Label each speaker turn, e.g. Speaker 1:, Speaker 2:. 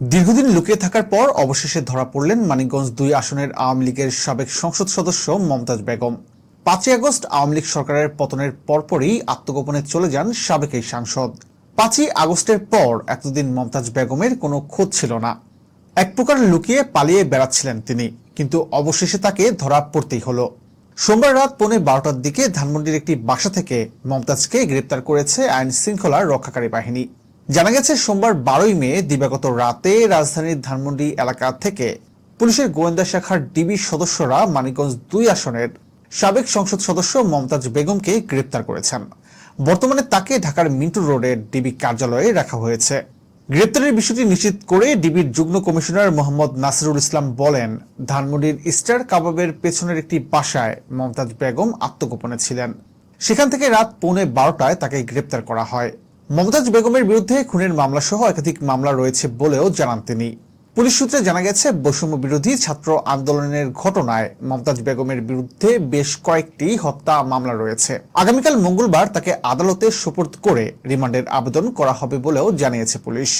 Speaker 1: দীর্ঘদিন লুকিয়ে থাকার পর অবশেষে ধরা পড়লেন মানিকগঞ্জ দুই আসনের আওয়ামী লীগের সাবেক সংসদ সদস্য মমতাজ বেগম। পাঁচই আগস্ট আওয়ামী লীগ সরকারের পতনের পরপরই আত্মগোপনে চলে যান সাবেক এই সাংসদ। পাঁচই আগস্টের পর এতদিন মমতাজ বেগমের কোনো খোঁজ ছিল না। এক প্রকার লুকিয়ে পালিয়ে বেড়াচ্ছিলেন তিনি, কিন্তু অবশেষে তাকে ধরা পড়তেই হলো। সোমবার রাত পৌনে বারোটার দিকে ধানমন্ডির একটি বাসা থেকে মমতাজকে গ্রেপ্তার করেছে আইন শৃঙ্খলার রক্ষাকারী বাহিনী। জানা গেছে, সোমবার বারোই মে, দিবাগত রাতে রাজধানীর ধানমন্ডি এলাকা থেকে পুলিশের গোয়েন্দা শাখার ডিবি সদস্যরা মানিকগঞ্জ দুই আসনের সাবেক সংসদ সদস্য মমতাজ বেগমকে গ্রেপ্তার করেছেন। বর্তমানে তাকে ঢাকার মিন্টু রোডের ডিবি কার্যালয়ে রাখা হয়েছে। গ্রেপ্তারের বিষয়টি নিশ্চিত করে ডিবির যুগ্ম কমিশনার মোহাম্মদ নাসিরুল ইসলাম বলেন, ধানমন্ডির স্টার কাবাবের পেছনের একটি বাসায় মমতাজ বেগম আত্মগোপনে ছিলেন। সেখান থেকে রাত পৌনে বারোটায় তাকে গ্রেপ্তার করা হয়। মমতাজ বেগমের বিরুদ্ধে খুনের মামলা সহ একাধিক মামলা রয়েছে বলেও জানান তিনি। পুলিশ সূত্রে জানা গেছে, বৈষম্য বিরোধী ছাত্র আন্দোলনের ঘটনায় মমতাজ বেগমের বিরুদ্ধে বেশ কয়েকটি হত্যা মামলা রয়েছে। আগামীকাল মঙ্গলবার তাকে আদালতে সোপর্দ করে রিমান্ডের আবেদন করা হবে বলেও জানিয়েছে পুলিশ।